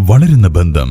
വളരുന്ന ബന്ധം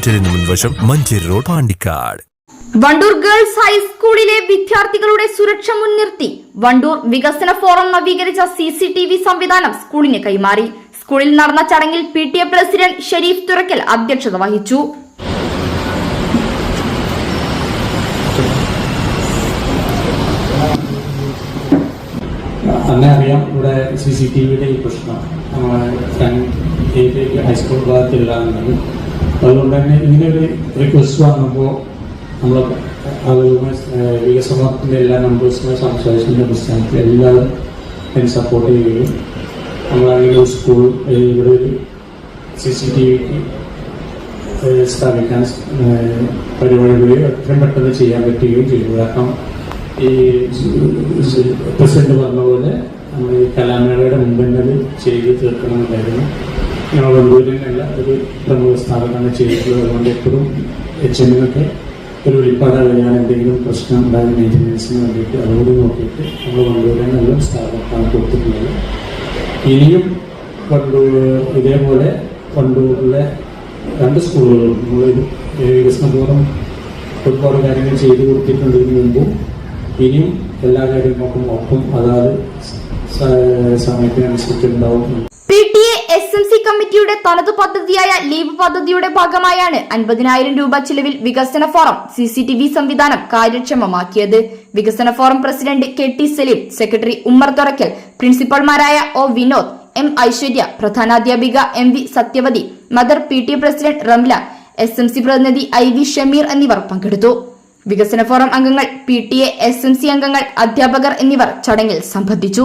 ഹോസ്പിറ്റലിന് മുൻവശം മഞ്ചേരി റോഡ് പാണ്ടിക്കാട്. വണ്ടൂർ ഗേൾസ് ഹൈസ്കൂളിലെ വിദ്യാർത്ഥികളുടെ സുരക്ഷ മുൻനിർത്തി വണ്ടൂർ വികസന ഫോറം നവീകരിച്ച സി സി ടി വി സംവിധാനം സ്കൂളിന് കൈമാറി. സ്കൂളിൽ നടന്ന ചടങ്ങിൽ P T A president Shareef Thurakkal അധ്യക്ഷത വഹിച്ചു. തന്നെ അറിയാം ഇവിടെ സി സി ടി വിയുടെ ഈ പ്രശ്നം. നമ്മളെ ഹൈസ്കൂൾ ഭാഗത്തില്ല എന്നുള്ളത് അതുകൊണ്ട് തന്നെ ഇങ്ങനെ ഒരു റിക്വസ്റ്റ് വന്നപ്പോൾ നമ്മൾ അതുപോലെ വികസനത്തിന്റെ എല്ലാ നമ്പേഴ്സിനെ സംസാരിച്ചതിന്റെ അടിസ്ഥാനത്തിൽ എല്ലാവരും എന്നെ സപ്പോർട്ട് ചെയ്യുകയും നമ്മളാണെങ്കിൽ സ്കൂൾ ഇവിടെ ഒരു സി സി ടി വിക്ക് സ്ഥാപിക്കാൻ പരിപാടികൾ എത്രയും പെട്ടെന്ന് ചെയ്യാൻ പറ്റുകയും ചെയ്തു. കാരണം ഈ പ്രസിഡന്റ് പറഞ്ഞ പോലെ ഈ കലാമേളയുടെ മുമ്പ് തന്നെ അത് ചെയ്ത് തീർക്കണമെന്നായിരുന്നു. ഞങ്ങൾ വണ്ടൂരിനല്ല ഒരു പ്രമുഖ സ്ഥാപനമാണ് ചെയ്തിട്ടുള്ളത്. അതുകൊണ്ട് എപ്പോഴും എച്ച് എമ്മിനൊക്കെ ഒരു വെളിപ്പാടാണ്. ഞാൻ എന്തെങ്കിലും പ്രശ്നം ഉണ്ടായ മെയിന്റനൻസിന് വേണ്ടിയിട്ട് അതുകൂടി നോക്കിയിട്ട് നമ്മൾ വണ്ടൂരിൽ നല്ല സ്ഥാപനമാണ് കൊടുത്തിട്ടുള്ളത്. ഇനിയും വണ്ടൂർ ഇതേപോലെ വണ്ടൂരിലെ രണ്ട് സ്കൂളുകളും നമ്മൾ വികസനപൂർവം ഒരുപാട് കാര്യങ്ങൾ ചെയ്തു കൊടുത്തിട്ടുണ്ട് ഇതിനു മുമ്പും. ഇനിയും എല്ലാ കാര്യങ്ങൾക്കും ഒപ്പം അതാത് P T A S M C കമ്മിറ്റിയുടെ തനതു പദ്ധതിയായ ലീവ് പദ്ധതിയുടെ ഭാഗമായാണ് അൻപതിനായിരം രൂപ ചിലവിൽ വികസന forum C C T V സംവിധാനം കാര്യക്ഷമമാക്കിയത്. വികസന forum president K T Saleem secretary Ummer Thurakkal പ്രിൻസിപ്പൽമാരായ O Vinod M Aishwarya പ്രധാനാധ്യാപിക M V Sathyavathi mother P T president Ramla S M C പ്രതിനിധി ഐ വി ഷമീർ എന്നിവർ പങ്കെടുത്തു. വികസന ഫോറം അംഗങ്ങൾ P T A S M C അംഗങ്ങൾ അധ്യാപകർ എന്നിവർ ചടങ്ങിൽ സംബന്ധിച്ചു.